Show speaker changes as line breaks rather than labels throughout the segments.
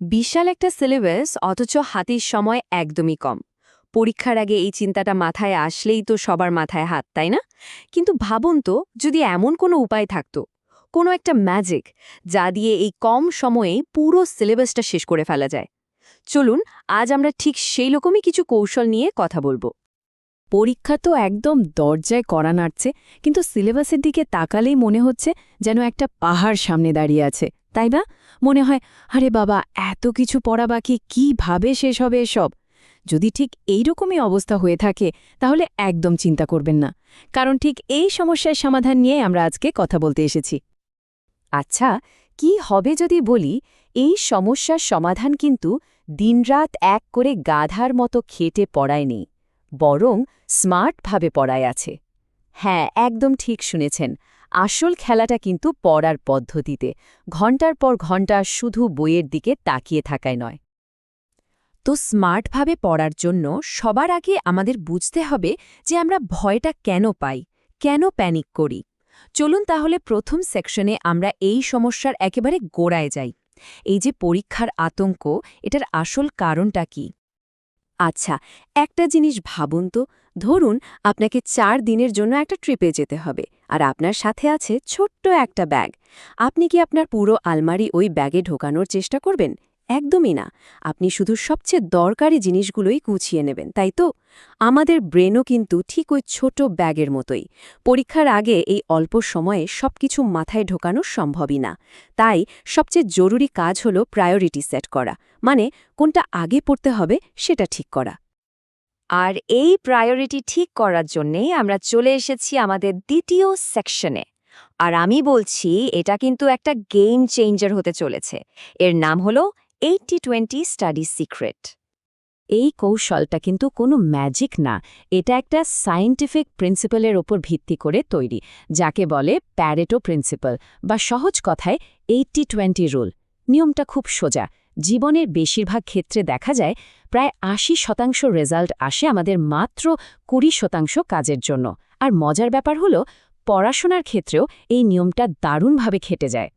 বিশাল একটা সিলেবাস অথচ হাতির সময় একদমই কম। পরীক্ষার আগে এই চিন্তাটা মাথায় আসলেই তো সবার মাথায় হাত, তাই না? কিন্তু ভাবুন তো, যদি এমন কোনো উপায় থাকত, কোনো একটা ম্যাজিক যা দিয়ে এই কম সময়ে পুরো সিলেবাসটা শেষ করে ফেলা যায়। চলুন, আজ আমরা ঠিক সেই রকমই কিছু কৌশল নিয়ে কথা বলব।
পরীক্ষা তো একদম দরজায় করা নাড়ছে, কিন্তু সিলেবাসের দিকে তাকালেই মনে হচ্ছে যেন একটা পাহাড় সামনে দাঁড়িয়ে আছে, তাই না? মনে হয়, আরে বাবা, এত কিছু পড়া বাকি কীভাবে শেষ হবে এসব? যদি ঠিক এই রকমই অবস্থা হয়ে থাকে, তাহলে একদম চিন্তা করবেন না, কারণ ঠিক এই সমস্যার সমাধান নিয়ে আমরা আজকে কথা বলতে এসেছি।
আচ্ছা কি হবে যদি বলি, এই সমস্যার সমাধান কিন্তু দিনরাত এক করে গাধার মতো খেটে পড়ায় নেই। বরং স্মার্টভাবে পড়ায় আছে। হ্যাঁ একদম ঠিক শুনেছেন। আসল খেলাটা কিন্তু পড়ার পদ্ধতিতে। ঘণ্টার পর ঘণ্টা শুধু বইয়ের দিকে তাকিয়ে থাকায় নয়। তো স্মার্টভাবে পড়ার জন্য সবার আগে আমাদের বুঝতে হবে যে আমরা ভয়টা কেন পাই, কেন প্যানিক করি। চলুন তাহলে প্রথম সেকশনে আমরা এই সমস্যার একেবারে গোড়ায় যাই। এই যে পরীক্ষার আতঙ্ক, এটার আসল কারণটা কি? আচ্ছা একটা জিনিস ভাবুন তো। ধরুন আপনাকে চার দিনের জন্য একটা ট্রিপে যেতে হবে আর আপনার সাথে আছে ছোট্ট একটা ব্যাগ। আপনি কি আপনার পুরো আলমারি ওই ব্যাগে ঢোকানোর চেষ্টা করবেন? একদমই না। আপনি শুধু সবচেয়ে দরকারি জিনিসগুলোই গুছিয়ে নেবেন, তাই তো? আমাদের ব্রেনও কিন্তু ঠিক ওই ছোট ব্যাগের মতোই। পরীক্ষার আগে এই অল্প সময়ে সবকিছু মাথায় ঢোকানো সম্ভবই না। তাই সবচেয়ে জরুরি কাজ হল প্রায়োরিটি সেট করা মানে কোনটা আগে পড়তে হবে সেটা ঠিক করা। আর এই প্রায়োরিটি ঠিক করার জন্যেই আমরা চলে এসেছি আমাদের দ্বিতীয় সেকশনে। আর আমি বলছি, এটা কিন্তু একটা গেম চেঞ্জার হতে চলেছে। এর নাম হলো এইটি টোয়েন্টি স্টাডি সিক্রেট এই কৌশলটা কিন্তু কোনো ম্যাজিক না। এটা একটা সায়েন্টিফিক প্রিন্সিপালের ওপর ভিত্তি করে তৈরি, যাকে বলে প্যারেটো প্রিন্সিপাল বা সহজ কথায় এইটি টোয়েন্টি রুল নিয়মটা খুব সোজা। জীবনের বেশিরভাগ ক্ষেত্রে দেখা যায় প্রায় আশি শতাংশ রেজাল্ট আসে আমাদের মাত্র কুড়ি শতাংশ কাজের জন্য। আর মজার ব্যাপার হলো, পড়াশোনার ক্ষেত্রেও এই নিয়মটা দারুণভাবে খেটে যায়।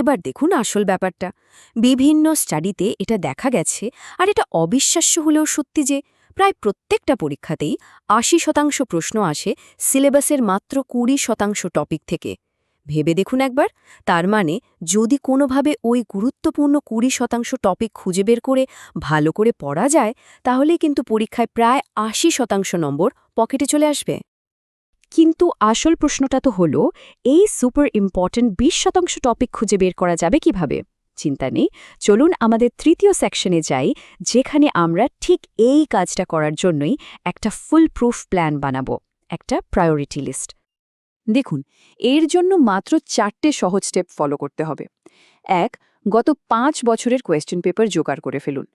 এবার দেখুন আসল ব্যাপারটা। বিভিন্ন স্টাডিতে এটা দেখা গেছে, আর এটা অবিশ্বাস্য হলেও সত্যি যে, প্রায় প্রত্যেকটা পরীক্ষাতেই আশি শতাংশ প্রশ্ন আসে সিলেবাসের মাত্র কুড়ি শতাংশ টপিক থেকে। ভেবে দেখুন একবার, তার মানে যদি কোনোভাবে ওই গুরুত্বপূর্ণ কুড়ি শতাংশ টপিক খুঁজে বের করে ভালো করে পড়া যায় তাহলে কিন্তু পরীক্ষায় প্রায় আশি শতাংশ নম্বর পকেটে চলে আসবে। কিন্তু আসল প্রশ্নটা তো হলো, এই সুপার ইম্পর্ট্যান্ট বিশ শতাংশ টপিক খুঁজে বের করা যাবে কীভাবে? চিন্তা নেই। চলুন আমাদের তৃতীয় সেকশনে যাই, যেখানে আমরা ঠিক এই কাজটা করার জন্যই একটা ফুল প্রুফ প্ল্যান বানাবো, একটা প্রায়োরিটি লিস্ট
দেখুন, এর জন্য মাত্র চারটে সহজ স্টেপ ফলো করতে হবে। এক, গত পাঁচ বছরের কোয়েশ্চেন পেপার জোগাড় করে ফেলুন।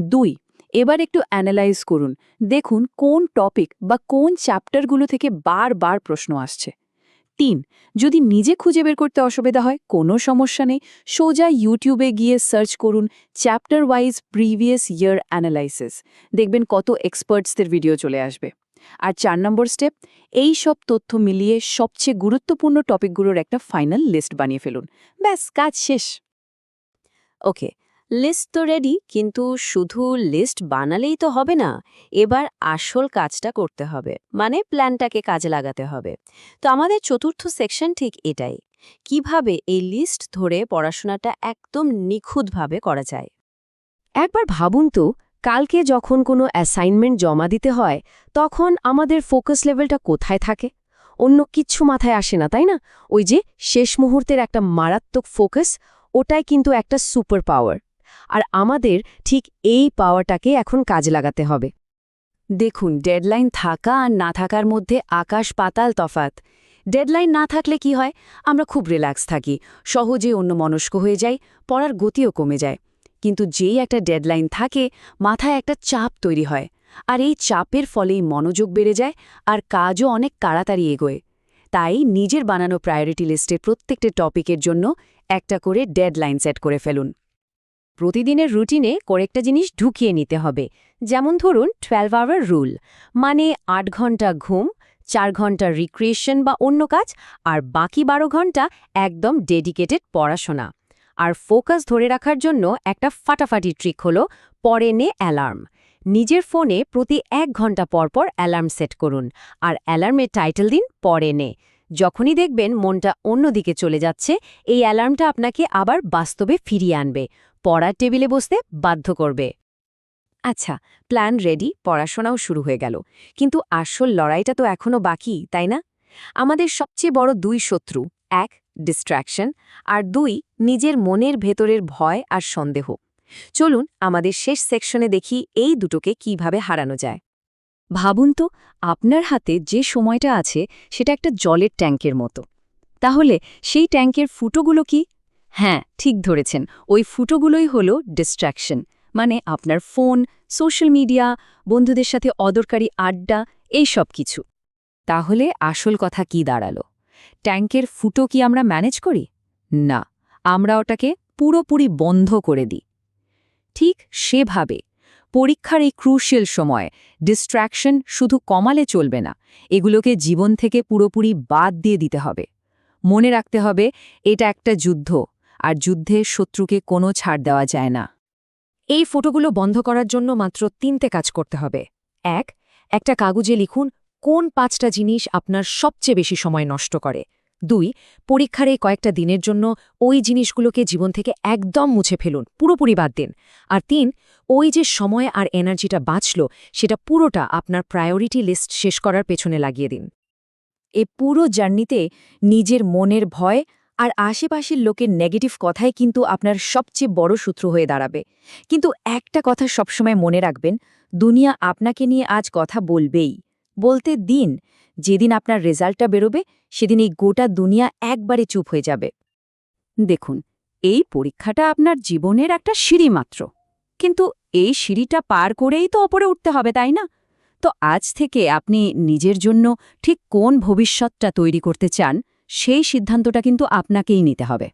দুই এবার একটু অ্যানালাইজ করুন। দেখুন কোন টপিক বা কোন চ্যাপ্টারগুলো থেকে বারবার প্রশ্ন আসছে। তিন, যদি নিজে খুঁজে বের করতে অসুবিধা হয়, কোনো সমস্যা নেই, সোজা ইউটিউবে গিয়ে সার্চ করুন chapter wise previous year analysis দেখবেন কত এক্সপার্টসদের ভিডিও চলে আসবে। আর চার নম্বর স্টেপ এই সব তথ্য মিলিয়ে সবচেয়ে গুরুত্বপূর্ণ টপিকগুলোর একটা ফাইনাল লিস্ট বানিয়ে ফেলুন। ব্যাস, কাজ শেষ।
ওকে লিস্ট তো রেডি কিন্তু শুধু লিস্ট বানালেই তো হবে না, এবার আসল কাজটা করতে হবে মানে প্ল্যানটাকে কাজে লাগাতে হবে। তো আমাদের চতুর্থ সেকশন ঠিক এটাই, কীভাবে এই লিস্ট ধরে পড়াশোনাটা একদম নিখুঁতভাবে করা যায়। একবার ভাবুন তো, কালকে যখন কোনো অ্যাসাইনমেন্ট জমা দিতে হয়, তখন আমাদের ফোকাস লেভেলটা কোথায় থাকে? অন্য কিচ্ছু মাথায় আসে না, তাই না? ওই যে শেষ মুহূর্তের একটা মারাত্মক ফোকাস ওটাই কিন্তু একটা সুপার পাওয়ার আর আমাদের ঠিক এই পাওয়ারটাকে এখন কাজে লাগাতে হবে। দেখুন, ডেডলাইন থাকা আর না থাকার মধ্যে আকাশ পাতাল তফাত ডেডলাইন না থাকলে কি হয়? আমরা খুব রিল্যাক্স থাকি সহজে অন্য মনস্ক হয়ে যাই, পড়ার গতিও কমে যায়। কিন্তু যেই একটা ডেডলাইন থাকে, মাথায় একটা চাপ তৈরি হয়, আর এই চাপের ফলেই মনোযোগ বেড়ে যায় আর কাজও অনেক তাড়াতাড়ি এগোয়। তাই নিজের বানানো প্রায়োরিটি লিস্টের প্রত্যেকটা টপিকের জন্য একটা করে ডেডলাইন সেট করে ফেলুন। প্রতিদিনের রুটিনে কয়েকটা জিনিস ঢুকিয়ে নিতে হবে। যেমন ধরুন টুয়েলভ আওয়ার রুল মানে আট ঘণ্টা ঘুম, চার ঘণ্টা রিক্রিয়েশন বা অন্য কাজ, আর বাকি বারো ঘণ্টা একদম ডেডিকেটেড পড়াশোনা। আর ফোকাস ধরে রাখার জন্য একটা ফাটাফাটি ট্রিক হলো, পরে নে অ্যালার্ম নিজের ফোনে প্রতি এক ঘণ্টা পর পর অ্যালার্ম সেট করুন, আর অ্যালার্মের টাইটেল দিন, পরে নে। যখনই দেখবেন মনটা অন্যদিকে চলে যাচ্ছে, এই অ্যালার্মটা আপনাকে আবার বাস্তবে ফিরিয়ে আনবে। পড়ার টেবিলে বসতে বাধ্য করবে। আচ্ছা প্ল্যান রেডি, পড়াশোনাও শুরু হয়ে গেল। কিন্তু আসল লড়াইটা তো এখনও বাকি, তাই না? আমাদের সবচেয়ে বড় দুই শত্রু, এক ডিস্ট্র্যাকশন আর দুই, নিজের মনের ভেতরের ভয় আর সন্দেহ। চলুন আমাদের শেষ সেকশনে দেখি এই দুটোকে কীভাবে হারানো যায়। ভাবুন তো, আপনার হাতে যে সময়টা আছে, সেটা একটা জলের ট্যাঙ্কের মতো। তাহলে সেই ট্যাঙ্কের ফুটোগুলো কি? হ্যাঁ ঠিক ধরেছেন। ওই ফুটোগুলোই হলো ডিস্ট্র্যাকশন মানে আপনার ফোন সোশ্যাল মিডিয়া বন্ধুদের সাথে অদরকারি আড্ডা, এই সব কিছু। তাহলে আসল কথা কি দাঁড়াল? ট্যাঙ্কের ফুটো কি আমরা ম্যানেজ করি? না, আমরা ওটাকে পুরোপুরি বন্ধ করে দিই। ঠিক সেভাবে পরীক্ষার এই ক্রুশিয়াল সময় ডিস্ট্র্যাকশন শুধু কমালে চলবে না, এগুলোকে জীবন থেকে পুরোপুরি বাদ দিয়ে দিতে হবে। মনে রাখতে হবে, এটা একটা যুদ্ধ। আর যুদ্ধে শত্রুকে কোনো ছাড় দেওয়া যায় না। এই ফটোগুলো বন্ধ করার জন্য মাত্র তিনটে কাজ করতে হবে। এক, একটা কাগজে লিখুন কোন পাঁচটা জিনিস আপনার সবচেয়ে বেশি সময় নষ্ট করে। দুই, পরীক্ষার এই কয়েকটা দিনের জন্য ওই জিনিসগুলোকে জীবন থেকে একদম মুছে ফেলুন, পুরোপুরি বাদ দিন। আর তিন, ওই যে সময় আর এনার্জিটা বাঁচল, সেটা পুরোটা আপনার প্রায়োরিটি লিস্ট শেষ করার পেছনে লাগিয়ে দিন। এ পুরো জার্নিতে নিজের মনের ভয় আর আশেপাশের লোকের নেগেটিভ কথাই কিন্তু আপনার সবচেয়ে বড় সূত্র হয়ে দাঁড়াবে। কিন্তু একটা কথা সবসময় মনে রাখবেন, দুনিয়া আপনাকে নিয়ে আজ কথা বলবেই। বলতে দিন, যেদিন আপনার রেজাল্টটা বেরোবে, সেদিন এই গোটা দুনিয়া একবারে চুপ হয়ে যাবে। দেখুন, এই পরীক্ষাটা আপনার জীবনের একটা সিঁড়ি মাত্র। কিন্তু এই সিঁড়িটা পার করেই তো ওপরে উঠতে হবে, তাই না? তো আজ থেকে আপনি নিজের জন্য ঠিক কোন ভবিষ্যৎটা তৈরি করতে চান সেই সিদ্ধান্তটা কিন্তু আপনাকেই নিতে হবে।